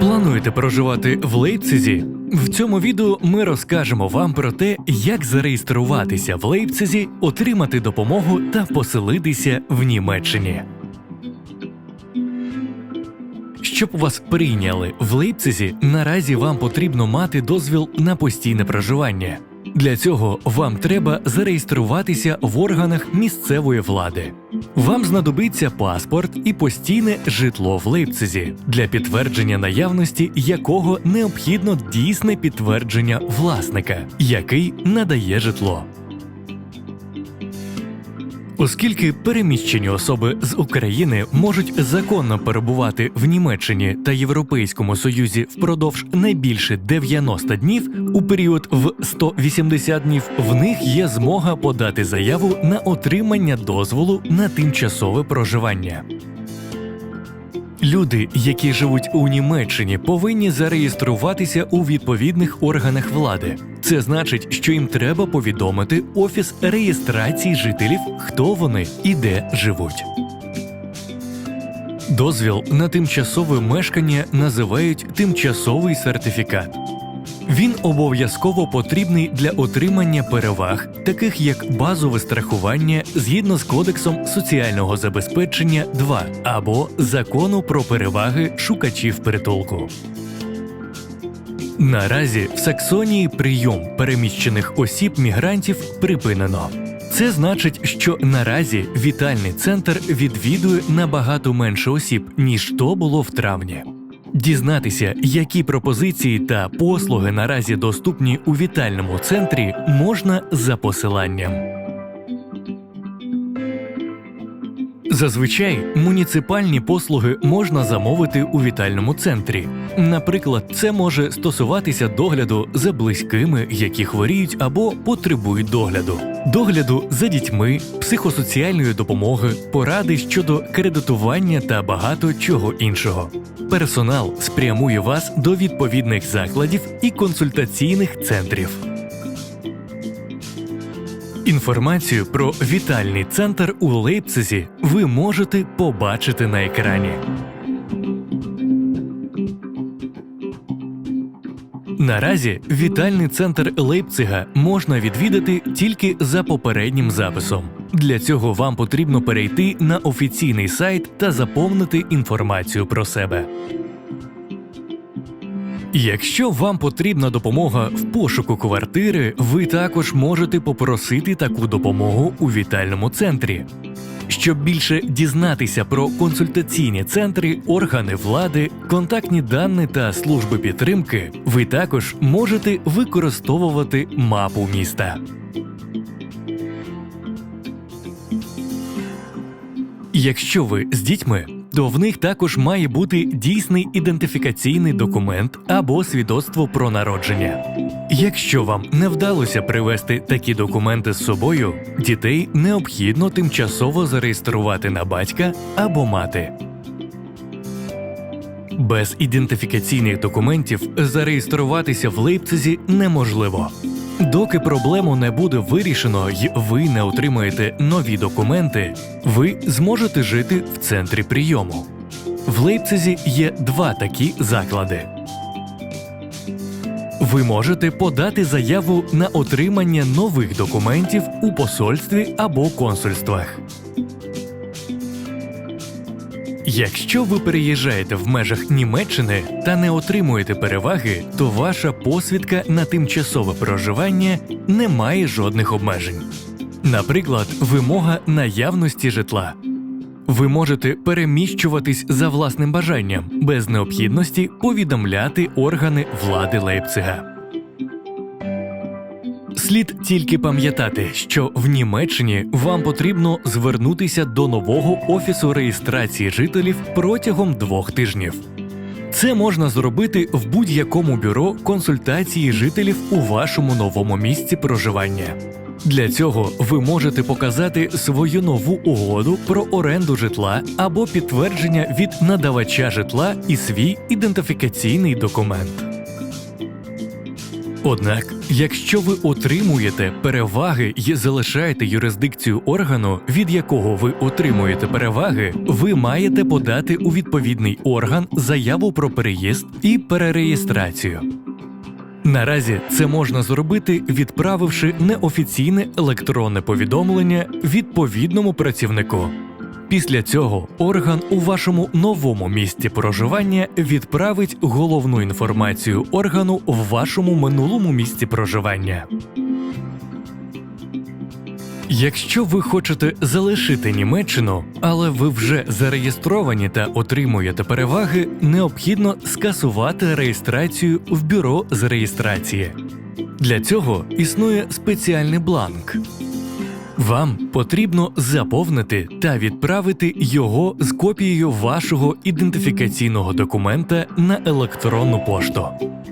Плануєте проживати в Лейпцизі? В цьому відео ми розкажемо вам про те, як зареєструватися в Лейпцизі, отримати допомогу та поселитися в Німеччині. Щоб вас прийняли в Лейпцизі, наразі вам потрібно мати дозвіл на постійне проживання. Для цього вам треба зареєструватися в органах місцевої влади. Вам знадобиться паспорт і постійне житло в Лейпцизі, для підтвердження наявності якого необхідно дійсне підтвердження власника, який надає житло. Оскільки переміщені особи з України можуть законно перебувати в Німеччині та Європейському Союзі впродовж найбільше 90 днів, у період в 180 днів в них є змога подати заяву на отримання дозволу на тимчасове проживання. Люди, які живуть у Німеччині, повинні зареєструватися у відповідних органах влади. Це значить, що їм треба повідомити офіс реєстрації жителів, хто вони і де живуть. Дозвіл на тимчасове мешкання називають тимчасовий сертифікат. Він обов'язково потрібний для отримання переваг, таких як базове страхування згідно з Кодексом соціального забезпечення 2 або закону про переваги шукачів притулку. Наразі в Саксонії прийом переміщених осіб мігрантів припинено. Це значить, що наразі вітальний центр відвідує набагато менше осіб, ніж то було в травні. Дізнатися, які пропозиції та послуги наразі доступні у вітальному центрі, можна за посиланням. Зазвичай муніципальні послуги можна замовити у вітальному центрі. Наприклад, це може стосуватися догляду за близькими, які хворіють або потребують догляду, догляду за дітьми, психосоціальної допомоги, поради щодо кредитування та багато чого іншого. Персонал спрямує вас до відповідних закладів і консультаційних центрів. Інформацію про вітальний центр у Лейпцизі ви можете побачити на екрані. Наразі вітальний центр Лейпцига можна відвідати тільки за попереднім записом. Для цього вам потрібно перейти на офіційний сайт та заповнити інформацію про себе. Якщо вам потрібна допомога в пошуку квартири, ви також можете попросити таку допомогу у вітальному центрі. Щоб більше дізнатися про консультаційні центри, органи влади, контактні дані та служби підтримки, ви також можете використовувати мапу міста. Якщо ви з дітьми, то в них також має бути дійсний ідентифікаційний документ або свідоцтво про народження. Якщо вам не вдалося привезти такі документи з собою, дітей необхідно тимчасово зареєструвати на батька або мати. Без ідентифікаційних документів зареєструватися в Лейпцизі неможливо. Доки проблему не буде вирішено і ви не отримаєте нові документи, ви зможете жити в центрі прийому. В Лейпцизі є два такі заклади. Ви можете подати заяву на отримання нових документів у посольстві або консульствах. Якщо ви переїжджаєте в межах Німеччини та не отримуєте переваги, то ваша посвідка на тимчасове проживання не має жодних обмежень. Наприклад, вимога наявності житла. Ви можете переміщуватись за власним бажанням без необхідності повідомляти органи влади Лейпцига. Слід тільки пам'ятати, що в Німеччині вам потрібно звернутися до нового офісу реєстрації жителів протягом двох тижнів. Це можна зробити в будь-якому бюро консультації жителів у вашому новому місці проживання. Для цього ви можете показати свою нову угоду про оренду житла або підтвердження від надавача житла і свій ідентифікаційний документ. Однак, якщо ви отримуєте переваги і залишаєте юрисдикцію органу, від якого ви отримуєте переваги, ви маєте подати у відповідний орган заяву про переїзд і перереєстрацію. Наразі це можна зробити, відправивши неофіційне електронне повідомлення відповідному працівнику. Після цього орган у вашому новому місці проживання відправить головну інформацію органу в вашому минулому місці проживання. Якщо ви хочете залишити Німеччину, але ви вже зареєстровані та отримуєте переваги, необхідно скасувати реєстрацію в бюро з реєстрації. Для цього існує спеціальний бланк. Вам потрібно заповнити та відправити його з копією вашого ідентифікаційного документа на електронну пошту.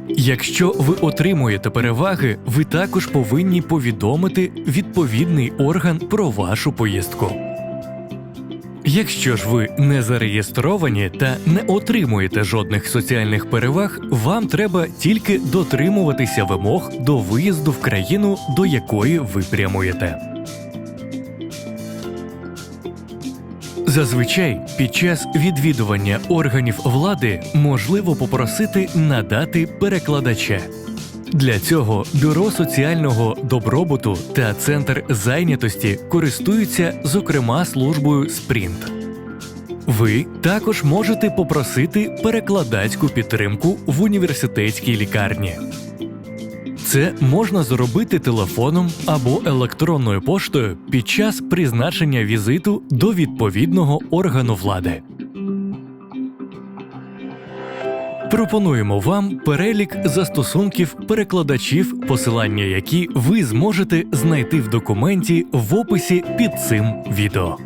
Якщо ви отримуєте переваги, ви також повинні повідомити відповідний орган про вашу поїздку. Якщо ж ви не зареєстровані та не отримуєте жодних соціальних переваг, вам треба тільки дотримуватися вимог до виїзду в країну, до якої ви прямуєте. Зазвичай під час відвідування органів влади можливо попросити надати перекладача. Для цього Бюро соціального добробуту та Центр зайнятості користуються зокрема службою Спрінт. Ви також можете попросити перекладацьку підтримку в університетській лікарні. Це можна зробити телефоном або електронною поштою під час призначення візиту до відповідного органу влади. Пропонуємо вам перелік застосунків перекладачів, посилання які ви зможете знайти в документі в описі під цим відео.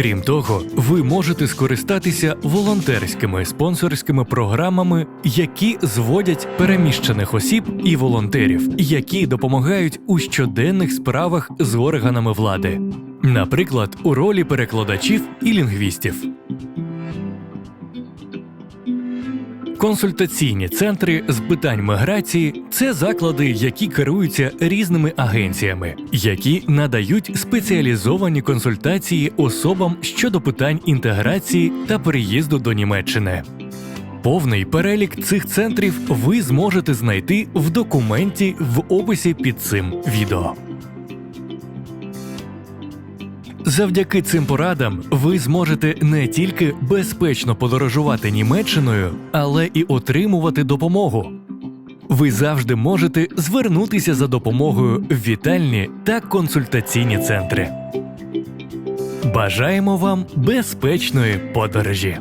Крім того, ви можете скористатися волонтерськими спонсорськими програмами, які зводять переміщених осіб і волонтерів, які допомагають у щоденних справах з органами влади, наприклад, у ролі перекладачів і лінгвістів. Консультаційні центри з питань міграції це заклади, які керуються різними агенціями, які надають спеціалізовані консультації особам щодо питань інтеграції та переїзду до Німеччини. Повний перелік цих центрів ви зможете знайти в документі в описі під цим відео. Завдяки цим порадам ви зможете не тільки безпечно подорожувати Німеччиною, але і отримувати допомогу. Ви завжди можете звернутися за допомогою в вітальні та консультаційні центри. Бажаємо вам безпечної подорожі!